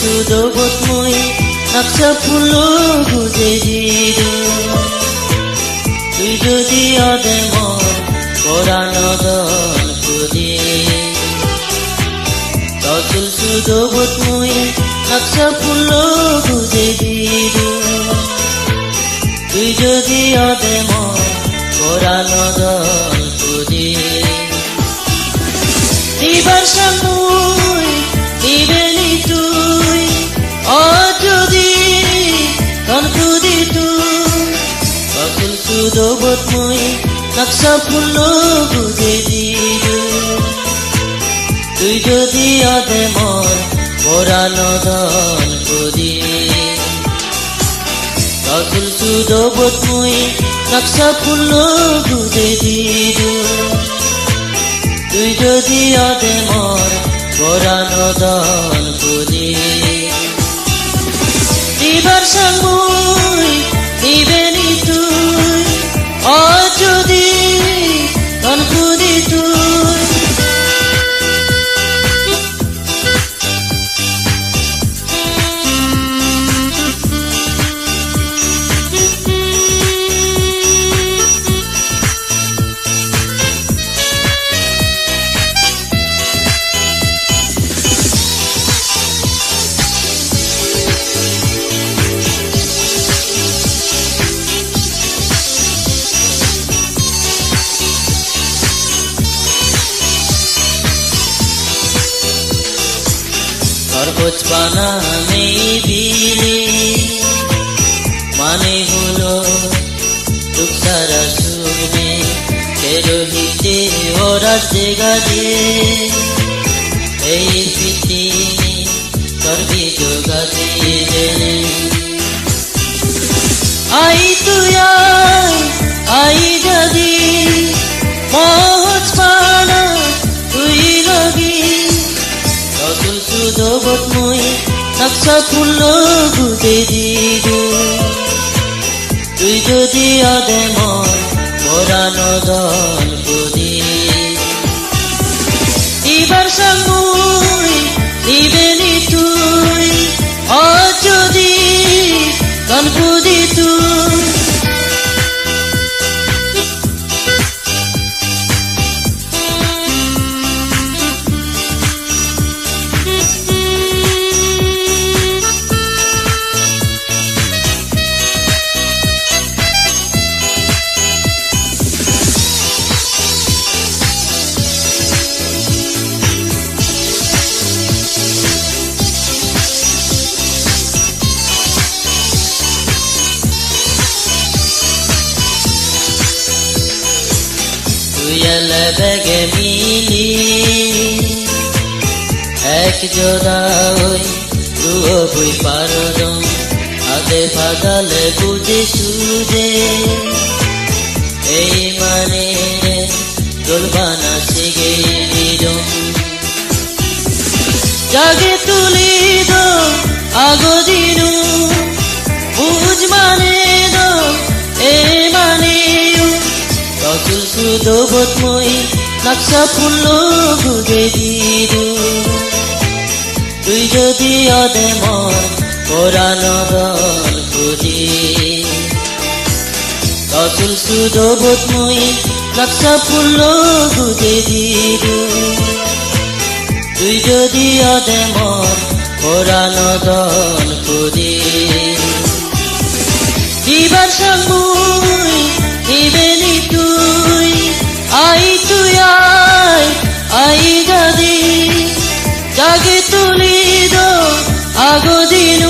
সুদবত মই নাকচা ফুল বুঝে দিল। তুই যদি অদে মন পরানদন খুদি তসুল সুদবত মই নাকচা ফুল বুঝে দিল। তুই যদি অদে মন পরানদন খুদি সুদবত মই নকশা ফুল বুঝে দিল। তুই যদি অদে মন পরানো দন করি। অকুল সুদবত মই নকশা ফুল বুঝে দিল। তুই যদি অদে মর পরানো দন করি। খরগোচ বানানে বিলে মানে হলো দুঃখ সারা শুনে রহিতে নকশা ফুল বুঝে দিবি তুই যদি অদে মন পরানো দল বুঝি এবার সামুই তুই। অ যদি তুই এলে বেগে মিলি। এক জোড়া ওই রুয়ো বই পারদম আদে ফাদালে বুঝে সুজে এই মানে দোলবানা সিগে দিদম জাগে তুলি দো আগো মই নকশা ফুল বুঝে দিল তুই যদি অদে মন পরানো দল খুঁজি। রসুল সুদবত মই নকশা ফুল দিল তুই যদি অদে মন পরানো দল খুঁজি। দিবার দিবেনি তুই আই তুই আই আই দাদি জাগে তুলি দো আগো দিন